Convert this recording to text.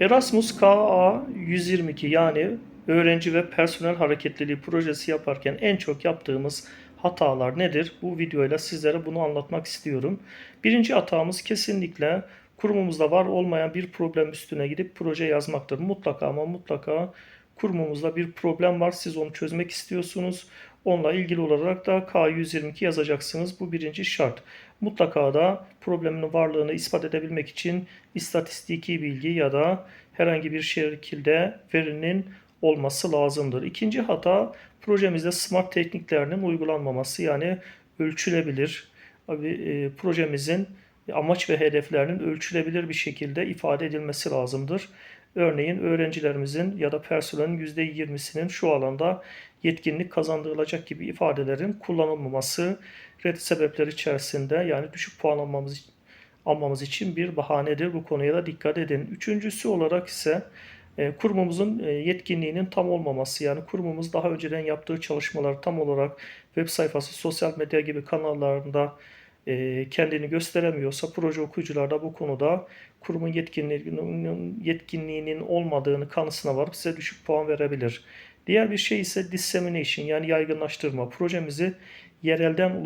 Erasmus KA 122 yani öğrenci ve personel hareketliliği projesi yaparken en çok yaptığımız hatalar nedir? Bu videoyla sizlere bunu anlatmak istiyorum. Birinci hatamız kesinlikle kurumumuzda var olmayan bir problem üstüne gidip proje yazmaktır. Mutlaka ama mutlaka kurumumuzda bir problem var. Siz onu çözmek istiyorsunuz. Onunla ilgili olarak da K122 yazacaksınız. Bu birinci şart. Mutlaka da problemin varlığını ispat edebilmek için istatistiki bilgi ya da herhangi bir şekilde verinin olması lazımdır. İkinci hata projemizde smart tekniklerinin uygulanmaması yani ölçülebilir. Abi, e, projemizin amaç ve hedeflerinin ölçülebilir bir şekilde ifade edilmesi lazımdır. Örneğin öğrencilerimizin ya da personelin %20'sinin şu alanda yetkinlik kazandırılacak gibi ifadelerin kullanılmaması red sebepleri içerisinde yani düşük puan almamız almamız için bir bahanedir. Bu konuya da dikkat edin. Üçüncüsü olarak ise e, kurumumuzun e, yetkinliğinin tam olmaması yani kurumumuz daha önceden yaptığı çalışmalar tam olarak web sayfası, sosyal medya gibi kanallarında e, kendini gösteremiyorsa proje okuyucular da bu konuda kurumun yetkinliğinin, yetkinliğinin olmadığını kanısına varıp size düşük puan verebilir. Diğer bir şey ise dissemination yani yaygınlaştırma. Projemizi yerelden